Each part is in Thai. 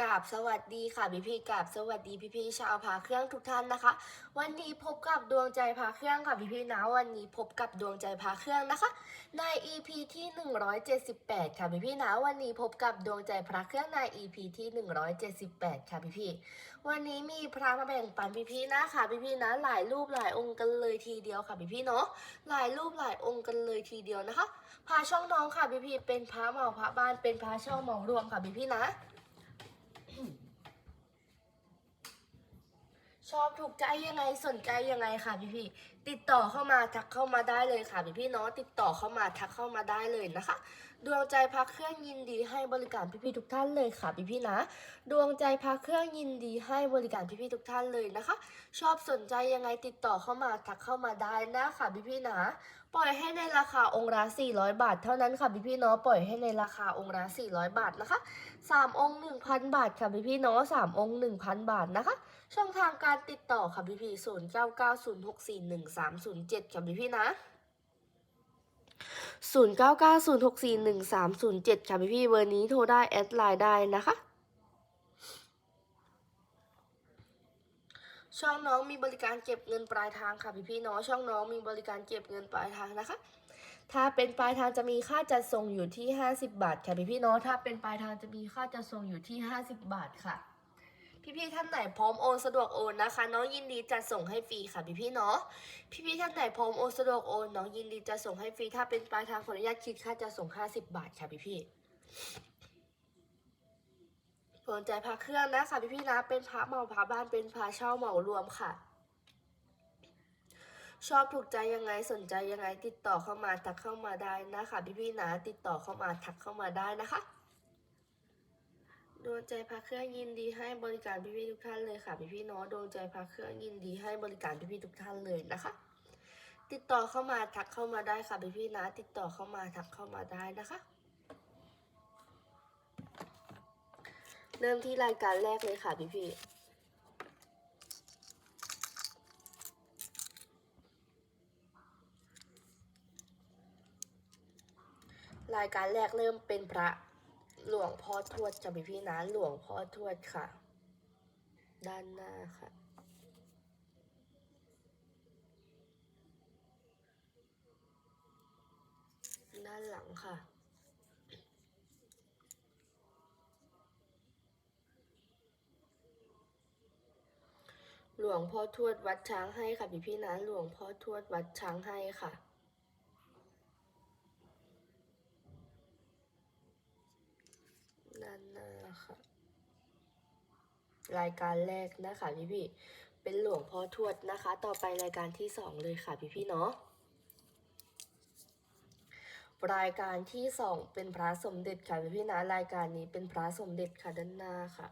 กราบสวัสดีค่ะพี่พี่กราบสวัสดีพี่พี่ชาวพาเครื่องทุกท่านนะคะ วันนี้พบกับดวงใจพาเครื่องค่ะพี่พี่นะวันนี้พบกับดวงใจพาเครื่องนะคะ ใน EP ที่ 178 ค่ะพี่พี่นะวันนี้พบกับดวงใจพระเครื่องใน EP ที่ 178 ค่ะพี่พี่วันนี้มีพระมาแบ่งปันพี่พี่นะคะพี่พี่นะหลายรูปหลายองค์กันเลยทีเดียวค่ะพี่พี่เนาะหลายรูปหลายองค์กันเลยทีเดียวนะคะพาช่องน้องค่ะพี่พี่เป็นพระเหมาพระบ้านเป็นพระช่าเหมารวมค่ะพี่พี่นะ ชอบถูกใจยังไงสนใจยังไงค่ะพี่พี่ติดต่อเข้ามาทักเข้ามาได้เลยค่ะพี่พี่ๆเนาะติดต่อเข้ามาทักเข้ามาได้เลยนะคะ ดวงใจพักเครื่องยินดีให้บริการพี่พี่ทุกท่านเลยค่ะพี่พี่นะ ดวงใจพักเครื่องยินดีให้บริการพี่พี่ทุกท่านเลยนะคะ ชอบสนใจยังไงติดต่อเข้ามาทักเข้ามาได้นะค่ะพี่พี่นะ ปล่อยให้ในราคาองค์ละ400 บาท เท่านั้นค่ะพี่พี่ๆเนาะปล่อยให้ในราคาองค์ละ400 บาทนะคะสามองค์1,000 บาทค่ะพี่พี่เนาะสามองค์1,000 บาทนะคะ ช่องทางการติดต่อค่ะพี่พี่ศูนย์เก้าเก้าศูนย์หกสี่หนึ่งสามศูนย์เจ็ดค่ะพี่พี่นะศูนย์เก้าเก้าศูนย์หกสี่หนึ่งสามศูนย์เจ็ดค่ะพี่พี่เบอร์นี้โทรได้ แอดไลน์ได้นะคะ ช่องน้องมีบริการเก็บเงินปลายทางค่ะพี่พี่ๆเนาะช่องน้องมีบริการเก็บเงินปลายทางนะคะ ถ้าเป็นปลายทางจะมีค่าจัดส่งอยู่ที่ 50 บาทค่ะพี่พี่ๆเนาะถ้าเป็นปลายทางจะมีค่าจัดส่งอยู่ที่ 50 บาทค่ะ พี่ๆท่านไหนพร้อมโอนสะดวกโอนนะคะ น้องยินดีจะส่งให้ฟรีค่ะพี่ๆเนาะพี่ๆท่านไหนพร้อมโอนสะดวกโอนน้องยินดีจะส่งให้ฟรีถ้าเป็นปลายทางขออนุญาตคิดค่าจะส่ง50บาทค่ะพี่ๆสนใจพระเครื่องนะคะพี่ๆนะเป็นพระเหมาพระบ้านเป็นพระเช่าเหมารวมค่ะ ชอบถูกใจยังไงสนใจยังไงติดต่อเข้ามาทักเข้ามาได้นะคะพี่ๆนะติดต่อเข้ามาทักเข้ามาได้นะคะ ดวงใจพาเครื่องยินดีให้บริการพี่ๆทุกท่านเลยค่ะพี่ๆเนาะดวงใจพาเครื่องยินดีให้บริการพี่ๆทุกท่านเลยนะคะ ติดต่อเข้ามาทักเข้ามาได้ค่ะพี่ๆนะ ติดต่อเข้ามาทักเข้ามาได้นะคะ เริ่มที่รายการแรกเลยค่ะพี่ๆรายการแรกเริ่มเป็นพระ หลวงพ่อทวดจะพี่พี่นะหลวงพ่อทวดค่ะ ด้านหน้าค่ะ ด้านหลังค่ะหลวงพ่อทวดวัดช้างให้ค่ะพี่พี่นะหลวงพ่อทวดวัดช้างให้ค่ะ ด้านหน้าค่ะ รายการแรกนะคะพี่พี่เป็นหลวงพ่อทวดนะคะ ต่อไปรายการที่สองเลยค่ะพี่พี่เนาะรายการที่สองเป็นพระสมเด็จค่ะพี่พี่นะรายการนี้เป็นพระสมเด็จค่ะด้านหน้าค่ะ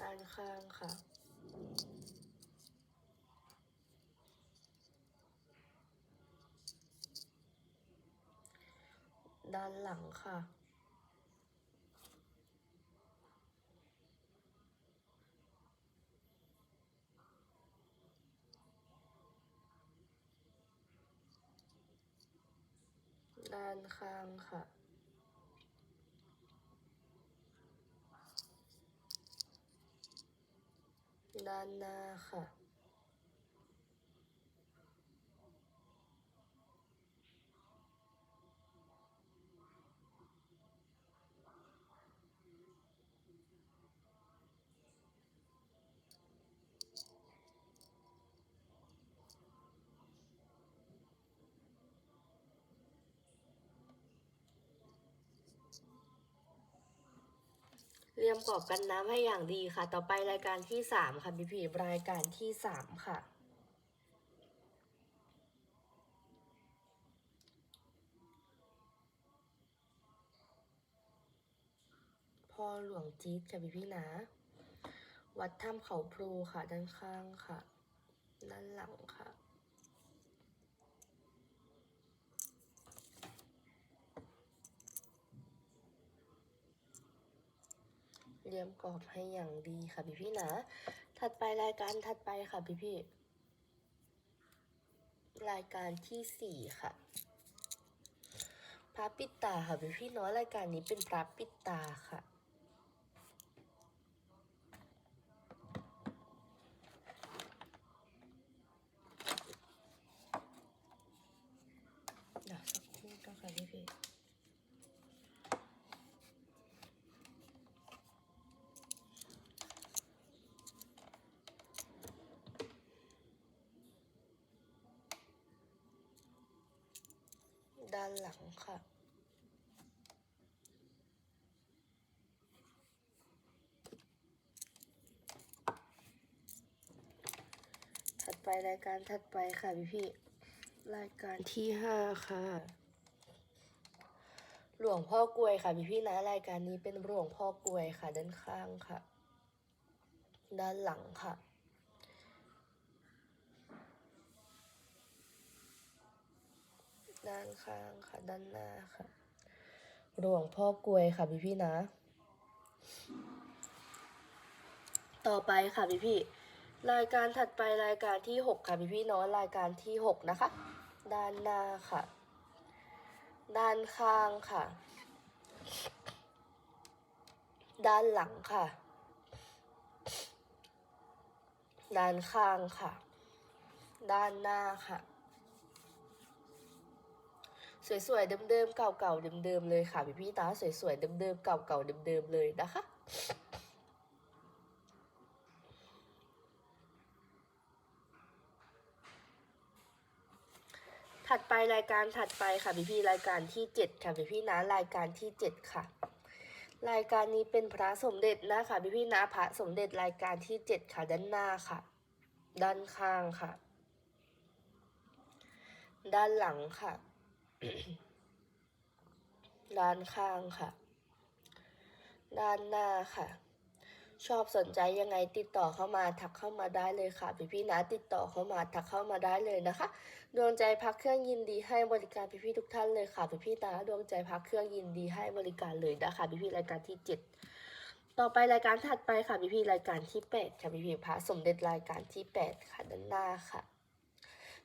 ด้านข้างค่ะ ด้านหลังค่ะ ด้านข้างค่ะด้านหน้าค่ะ เรียมกรอบกันน้ำให้อย่างดีค่ะ ต่อไปรายการที่สามค่ะพี่พีรายการที่สามค่ะพ่อหลวงจี๊ดค่ะพี่พี่นะ วัดถ้ำเขาพลูค่ะด้านข้างค่ะ ด้านหลังค่ะ เรียมกรอบให้อย่างดีค่ะพี่พี่นะ ถัดไปรายการถัดไปค่ะพี่พี่รายการที่สี่ค่ะพระปิดตาค่ะพี่พี่น้อยรายการนี้เป็นพระปิดตาค่ะ เดี๋ยวสักครู่นะคะพี่พี่ ด้านหลังค่ะ ถัดไปรายการถัดไปค่ะพี่พี่รายการที่ห้าค่ะ หลวงพ่อกลวยค่ะพี่พี่นะรายการนี้เป็นหลวงพ่อกลวยค่ะด้านข้างค่ะ ด้านหลังค่ะ ด้านข้างค่ะ ด้านหน้าค่ะ หลวงพ่อกลวยค่ะพี่พี่นะ ต่อไปค่ะพี่พี่รายการถัดไปรายการที่หกค่ะพี่พี่น้องรายการที่หกนะคะ ด้านหน้าค่ะ ด้านข้างค่ะ ด้านหลังค่ะ ด้านข้างค่ะ ด้านหน้าค่ะ สวยๆเดิมๆเก่าๆเดิมๆเลยค่ะพี่พี่ตาสวยๆเดิมๆเก่าๆเดิมๆเลยนะคะถัดไปรายการถัดไปค่ะพี่พี่รายการที่เจ็ดค่ะพี่พี่นะรายการที่เจ็ดค่ะ รายการนี้เป็นพระสมเด็จนะคะพี่พี่นะพระสมเด็จรายการที่เจ็ดค่ะด้านหน้าค่ะ ด้านข้างค่ะ ด้านหลังค่ะ ด้านข้างค่ะ ด้านหน้าค่ะ ชอบสนใจยังไงติดต่อเข้ามาทักเข้ามาได้เลยค่ะ พี่พี่นะติดต่อเข้ามาทักเข้ามาได้เลยนะคะ ดวงใจพักเครื่องยินดีให้บริการพี่พี่ทุกท่านเลยค่ะ พี่พี่ๆตาดวงใจพักเครื่องยินดีให้บริการเลยนะคะพี่พี่รายการที่เจ็ดต่อไปรายการถัดไปค่ะพี่พี่รายการที่แปดค่ะพี่พี่พระสมเด็จรายการที่แปดค่ะด้านหน้าค่ะ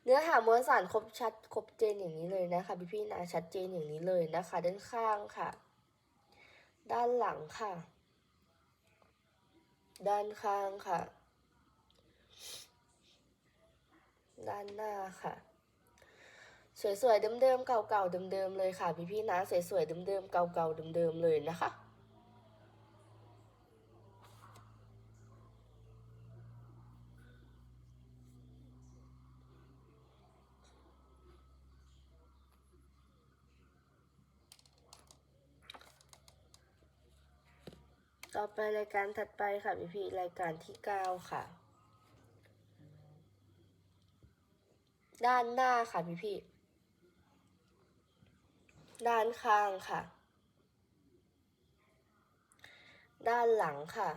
เนื้อหามวลสารครบชัดครบเจนอย่างนี้เลยนะคะพี่พี่นะชัดเจนอย่างนี้เลยนะคะ ด้านข้างค่ะ ด้านหลังค่ะ ด้านข้างค่ะ ด้านหน้าค่ะสวยๆเดิมๆเก่าๆเดิมๆเลยค่ะพี่ๆนะสวยๆเดิมๆเก่าๆเดิมๆเลยนะคะ ต่อไปรายการถัดไปค่ะพี่พี่รายการที่เก้าค่ะ ด้านหน้าค่ะพี่พี่ด้านข้างค่ะ ด้านหลังค่ะ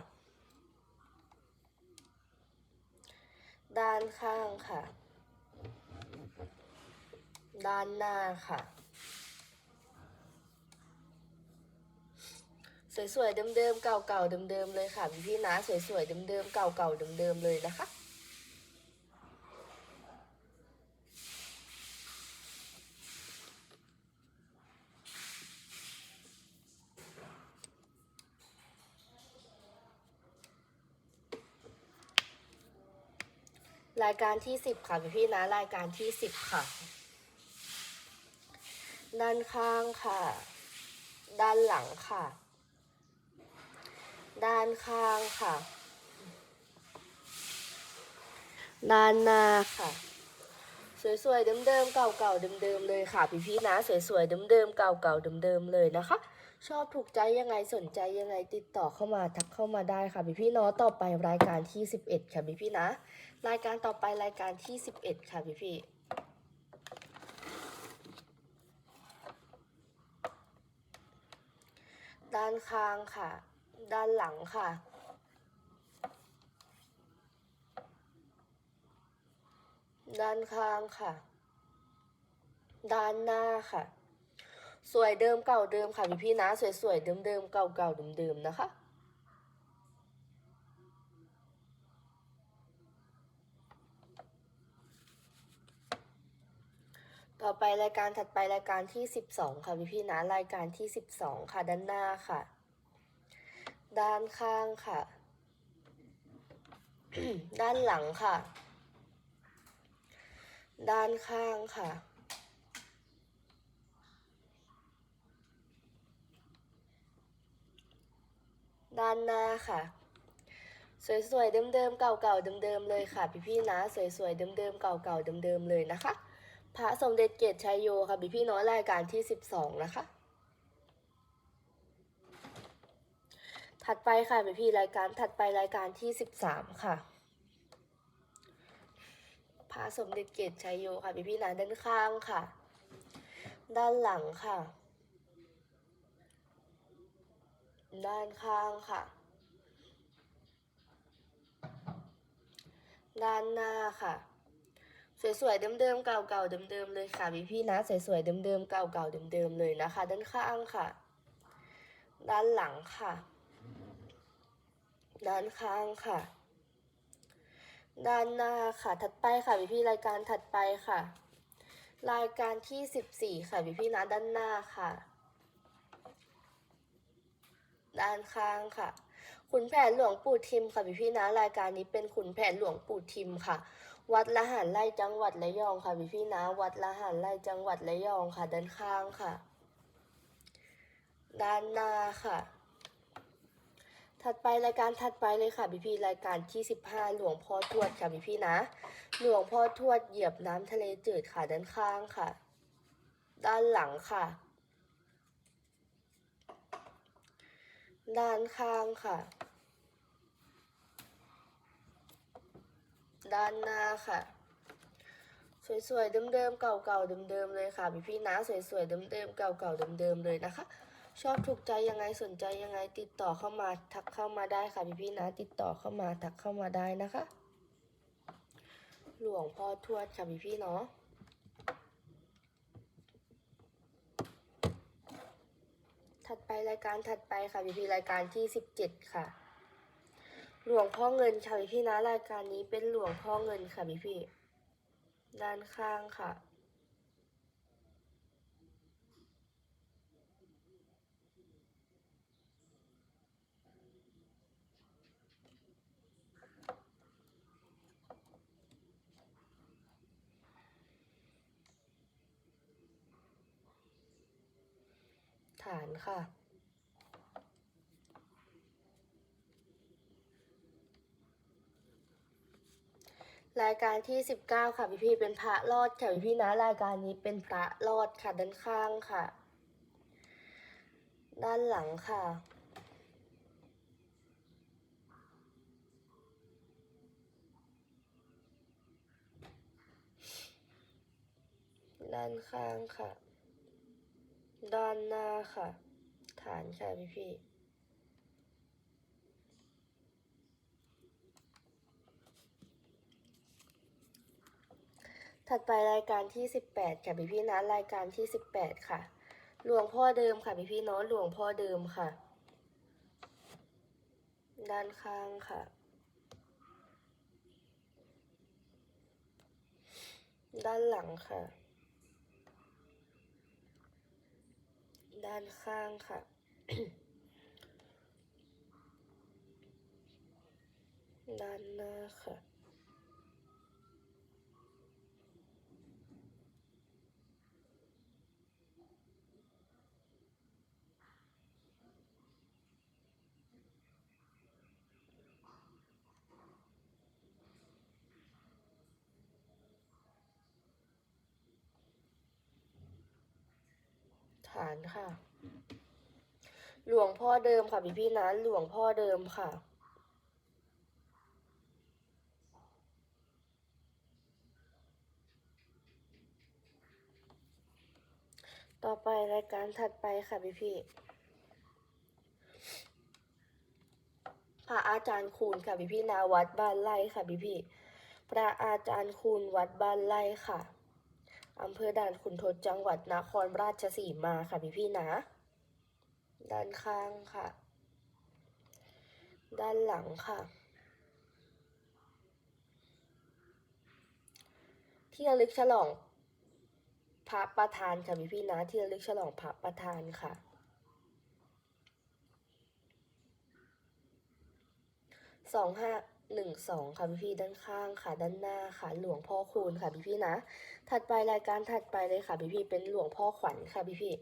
ด้านข้างค่ะ ด้านหน้าค่ะ สวยๆเดิมๆเก่าๆเดิมๆเลยค่ะพี่ๆนะสวยๆเดิมๆเก่าๆเดิมๆเลยนะคะรายการที่สิบค่ะพี่พี่ๆนะรายการที่สิบค่ะ ด้านข้างค่ะ ด้านหลังค่ะ ด้านข้างค่ะ ด้านหน้าค่ะ สวยๆเดิมๆเก่าๆเดิมๆเลยค่ะพี่พี่ๆนะ สวยๆเดิมๆเก่าๆเดิมๆเลยนะคะ ชอบถูกใจยังไงสนใจยังไงติดต่อเข้ามาทักเข้ามาได้ค่ะพี่พี่ๆเนาะต่อไปรายการที่สิบเอ็ดค่ะพี่พี่ๆนะ รายการต่อไปรายการที่สิบเอ็ดค่ะพี่พี่ๆด้านข้างค่ะ ด้านหลังค่ะ ด้านข้างค่ะ ด้านหน้าค่ะ สวยเดิมเก่าเดิมค่ะพี่พี่นะ สวยๆเดิมเดิมเก่าเก่าเดิมเดิมนะคะต่อไปรายการถัดไปรายการที่ 12 ค่ะพี่พี่นะ รายการที่ 12 ค่ะด้านหน้าค่ะ ด้านข้างค่ะ ด้านหลังค่ะ ด้านข้างค่ะ ด้านหน้าค่ะ สวยๆ เดิมๆ เก่าๆ เดิมๆ เลยค่ะ พี่ๆ นะ สวยๆ เดิมๆ เก่าๆ เดิมๆ เลยนะคะ พระสมเด็จเกตชัยโยค่ะ พี่พี่ๆน้อยรายการที่ 12 นะคะ ถัดไปค่ะพี่พี่รายการถัดไปรายการที่13ค่ะพระสมเด็จเกตชัยโยค่ะพี่พี่ๆนด้านข้างค่ะ ด้านหลังค่ะ ด้านข้างค่ะ ด้านหน้าค่ะสวยๆเดิมๆเก่าๆเดิมๆเลยค่ะพี่พี่นะสวยๆเดิมๆเก่าๆเดิมๆเลยนะคะ ด้านข้างค่ะ ด้านหลังค่ะ ด้านข้างค่ะ ด้านหน้าค่ะ ถัดไปค่ะพี่พี่รายการถัดไปค่ะ รายการที่14ค่ะพี่พี่นะด้านหน้าค่ะ ด้านข้างค่ะขุนแผนหลวงปู่ทิมค่ะพี่พี่นะรายการนี้เป็นขุนแผนหลวงปู่ทิมค่ะ วัดละหารไร่จังหวัดระยองค่ะพี่พี่นะวัดละหารไร่จังหวัดระยองค่ะ ด้านข้างค่ะ ด้านหน้าค่ะ ถัดไปรายการถัดไปเลยค่ะพี่พี่รายการที่ 15 หลวงพ่อทวดค่ะพี่พี่นะ หลวงพ่อทวดเหยียบน้ำทะเลจืดค่ะด้านข้างค่ะ ด้านหลังค่ะ ด้านข้างค่ะ ด้านหน้าค่ะ สวยๆเดิมๆเก่าๆเดิมๆเลยค่ะพี่พี่นะสวยๆเดิมๆเก่าๆเดิมๆเลยนะคะ ชอบถูกใจยังไงสนใจยังไงติดต่อเข้ามาทักเข้ามาได้ค่ะพี่พี่นะ ติดต่อเข้ามาทักเข้ามาได้นะคะ หลวงพ่อทวดค่ะพี่พี่เนาะถัดไปรายการถัดไปค่ะพี่พี่รายการที่สิบเจ็ดค่ะ หลวงพ่อเงินค่ะพี่พี่นะรายการนี้เป็นหลวงพ่อเงินค่ะพี่พี่ด้านข้างค่ะ ฐาน ค่ะ รายการที่ 19 ค่ะพี่พี่เป็นพระรอดค่ะพี่พี่นะรายการนี้เป็นพระรอดค่ะด้านข้างค่ะ ด้านหลังค่ะด้านข้างค่ะ ด้านหน้าค่ะานค่ะพี่พี่ถัดไปรายการที่ 18 ค่ะพี่พี่นะรายการที่ 18 ค่ะ หลวงพ่อเดิมค่ะพี่พี่เนาะหลวงพ่อเดิมค่ะ ด้านข้างค่ะ ด้านหลังค่ะ ด้านข้างค่ะ ด้านหน้าค่ะ ฐานค่ะ หลวงพ่อเดิมค่ะพี่พี่นะหลวงพ่อเดิมค่ะ ต่อไปรายการถัดไปค่ะพี่พี่พระอาจารย์คูณค่ะพี่พี่นาวัดบ้านไร่ค่ะพี่พี่พระอาจารย์คูณวัดบ้านไร่ค่ะอำเภอด่านขุนทดจังหวัดนครราชสีมาค่ะพี่พี่นะ ด้านข้างค่ะ ด้านหลังค่ะ ที่ระลึกฉลองพระประธานค่ะพี่พี่นะที่ระลึกฉลองพระประธานค่ะ สองห้าหนึ่งสองค่ะพี่พี่ด้านข้างค่ะด้านหน้าค่ะหลวงพ่อคูณค่ะพี่พี่นะ ถัดไปรายการถัดไปเลยค่ะพี่พี่เป็นหลวงพ่อขวัญค่ะพี่พี่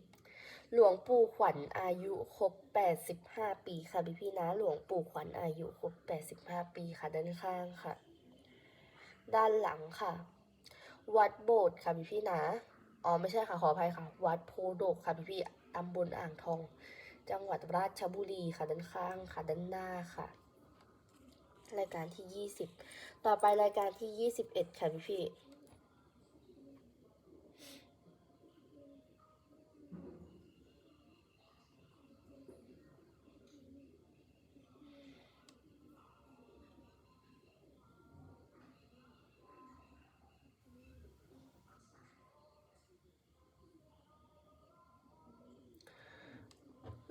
หลวงปู่ขวัญอายุครบแปดสิบห้าปีค่ะพี่พี่นะ หลวงปู่ขวัญอายุครบแปดสิบห้าปีค่ะด้านข้างค่ะ ด้านหลังค่ะ วัดโบสถ์ค่ะพี่พี่นะ อ๋อไม่ใช่ค่ะขออภัยค่ะ วัดโพโดกค่ะพี่พี่ตำบลอ่างทอง จังหวัดราชบุรีค่ะด้านข้างค่ะด้านหน้าค่ะ รายการที่ 20 ต่อไปรายการที่ 21 ค่ะพี่พี่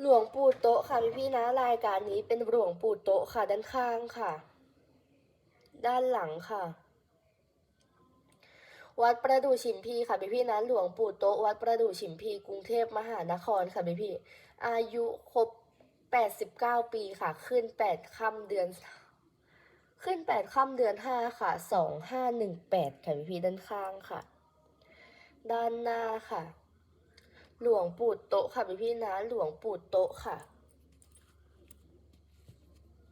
หลวงปู่โตะค่ะพี่พี่นะรายการนี้เป็นหลวงปู่โตะค่ะ ด้านข้างค่ะ ด้านหลังค่ะ วัดประดู่ฉิมพีค่ะพี่พี่นะหลวงปู่โตะวัดประดู่ฉิมพีกรุงเทพมหานครค่ะพี่พี่อายุครบแปดสิบเก้าปีค่ะ ขึ้นแปดค่ำเดือน ขึ้นแปดค่ำเดือนห้าค่ะสองห้าหนึ่งแปดค่ะพี่พี่ด้านข้างค่ะ ด้านหน้าค่ะ หลวงปู่โตะค่ะพี่พี่นะ หลวงปู่โตะค่ะ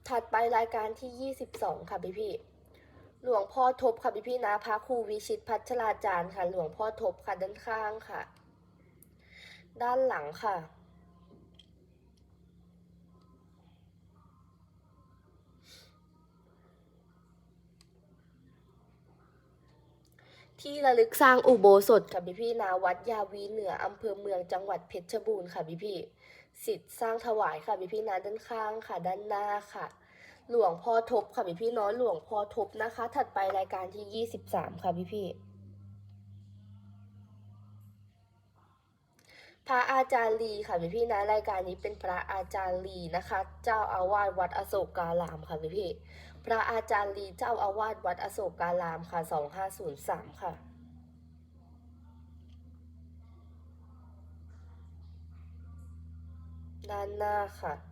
ถัดไปรายการที่ 22 ค่ะพี่พี่หลวงพ่อทบค่ะพี่พี่นะพระครูวิชิตพัชราจารย์ค่ะ หลวงพ่อทบค่ะด้านข้างค่ะ ด้านหลังค่ะ ที่ระลึกสร้างอุโบสถค่ะพี่พี่นาวัดยาวีเหนืออำเภอเมืองจังหวัดเพชรบูรณ์ค่ะพี่พี่สิทธิ์สร้างถวายค่ะพี่พี่นาด้านข้างค่ะ ด้านหน้าค่ะ หลวงพ่อทบค่ะพี่พี่น้อยหลวงพ่อทบนะคะ ถัดไปรายการที่23ค่ะพี่พี่พระอาจารย์ลีค่ะพี่พี่นะรายการนี้เป็นพระอาจารย์ลีนะคะ เจ้าอาวาสวัดอโศกการามค่ะพี่พี่ พระอาจารย์ลีเจ้าอาวาสวัดอโศการามค่ะ 2503 ค่ะ ด้านหน้าค่ะ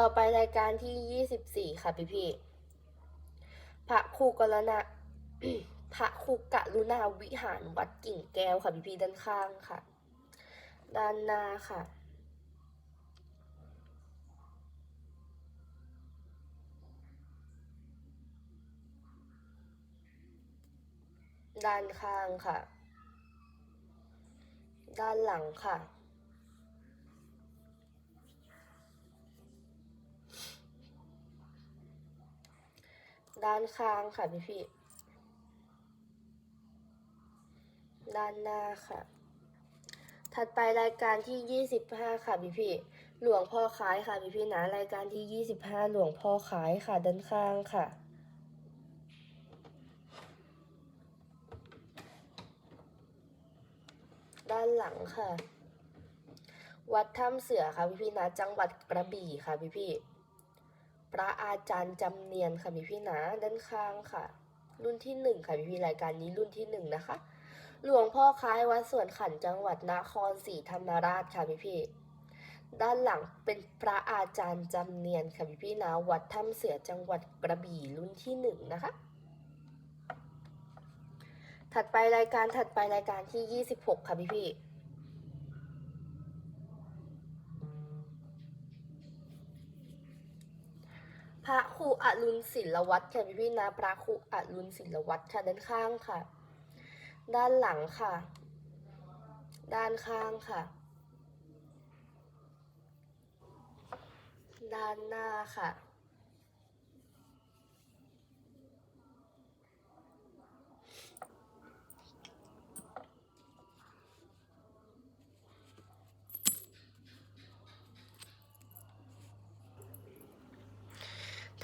ต่อไปรายการที่24ค่ะพี่พี่พระครูกรณะพระครูกะรุณาวิหารวัดกิ่งแก้วค่ะพี่พี่ด้านข้างค่ะ ด้านหน้าค่ะด้านข้างค่ะ ด้านหลังค่ะ ด้านข้างค่ะพี่พี่ด้านหน้าค่ะ ถัดไปรายการที่ 25 ค่ะพี่พี่หลวงพ่อคล้ายค่ะพี่พี่นะรายการที่ 25 หลวงพ่อคล้ายค่ะด้านข้างค่ะ ด้านหลังค่ะ วัดถ้ำเสือค่ะพี่พี่นะจังหวัดกระบี่ค่ะพี่พี่ พระอาจารย์จำเนียนค่ะพี่พี่นะด้านข้างค่ะ รุ่นที่หนึ่งค่ะพี่พี่รายการนี้รุ่นที่หนึ่งนะคะ หลวงพ่อคล้ายวัดสวนขันจังหวัดนครศรีธรรมราชค่ะพี่พี่ด้านหลังเป็นพระอาจารย์จำเนียนค่ะพี่พี่นะวัดถ้ำเสือจังหวัดกระบี่รุ่นที่หนึ่งนะคะถัดไปรายการถัดไปรายการที่ 26 ค่ะพี่พี่ ระครูอรุณศิลวัฒน์ค่ะพี่พี่นะพระครูอรุณศิลวัฒน์ค่ะด้านข้างค่ะ ด้านหลังค่ะ ด้านข้างค่ะ ด้านหน้าค่ะ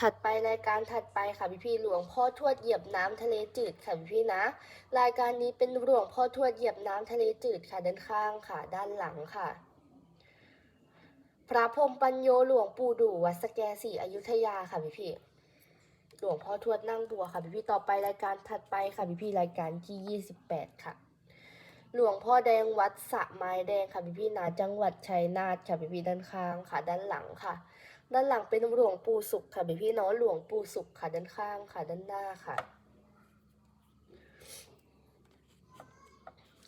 ถัดไปรายการถัดไปค่ะพี่พี่หลวงพ่อทวดเหยียบน้ำทะเลจืดค่ะพี่พี่นะ รายการนี้เป็นหลวงพ่อทวดเหยียบน้ำทะเลจืดค่ะด้านข้างค่ะ ด้านหลังค่ะ พระพรมปัญโยหลวงปู่ดู่วัดสแกสีอยุธยาค่ะพี่พี่หลวงพ่อทวดนั่งบัวค่ะพี่พี่ต่อไปรายการถัดไปค่ะพี่พี่รายการที่ 28 ค่ะ หลวงพ่อแดงวัดสะไม้แดงค่ะพี่พี่นะจังหวัดชัยนาทค่ะพี่พี่ด้านข้างค่ะ ด้านหลังค่ะ ด้านหลังเป็นหลวงปู่สุขค่ะพี่พี่ๆเนาะหลวงปู่สุขค่ะด้านข้างค่ะด้านหน้าค่ะ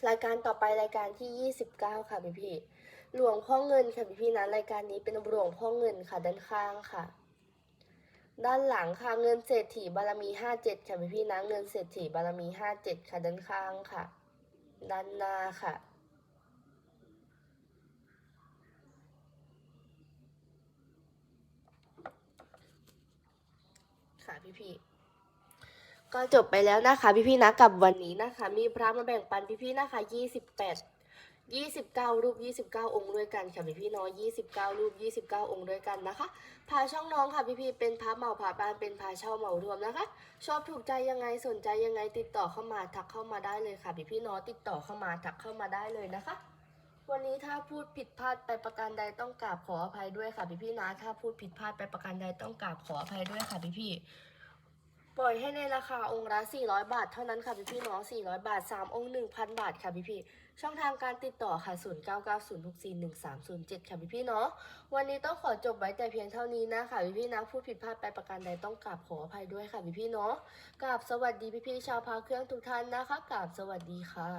รายการต่อไปรายการที่ 29 ค่ะพี่พี่หลวงพ่อเงินค่ะพี่พี่นะรายการนี้เป็นหลวงพ่อเงินค่ะด้านข้างค่ะ ด้านหลังค่ะเงินเศรษฐีบารมี 57 ค่ะพี่พี่นะเงินเศรษฐีบารมี 57 ค่ะด้านข้างค่ะ ด้านหน้าค่ะ ค่ะพี่พี่ๆก็จบไปแล้วนะคะพี่ๆนะกับวันนี้นะคะ มีพระมาแบ่งปันพี่ๆนะคะยี่สิบแปดยี่สิบเก้ารูปยี่สิบเก้าองค์ด้วยกันค่ะพี่พี่ๆน้อยยี่สิบเก้ารูปยี่สิบเก้าองค์ด้วยกันนะคะพาช่องน้องค่ะพี่พี่ๆเป็นพระเหมาพระบานเป็นพาเช่าเหมารวมนะคะ ชอบถูกใจยังไงสนใจยังไงติดต่อเข้ามาทักเข้ามาได้เลยค่ะพี่พี่ๆน้อยติดต่อเข้ามาทักเข้ามาได้เลยนะคะ วันนี้ถ้าพูดผิดพลาดไปประการใดต้องกราบขออภัยด้วยค่ะพี่พี่นะ ถ้าพูดผิดพลาดไปประการใดต้องกราบขออภัยด้วยค่ะพี่พี่ปล่อยให้ในราคาองค์ละ 400 บาทเท่านั้นค่ะพี่พี่น้อง400 บาท 3 องค์ 1,000 บาทค่ะพี่พี่ช่องทางการติดต่อค่ะ 0990641307 ค่ะพี่พี่เนาะ วันนี้ต้องขอจบไว้แต่เพียงเท่านี้นะค่ะพี่พี่นะพูดผิดพลาดไปประการใดต้องกราบขออภัยด้วยค่ะพี่พี่เนาะกราบสวัสดีพี่พี่ชาวพาเครื่องทุกท่านนะคะกราบสวัสดีค่ะ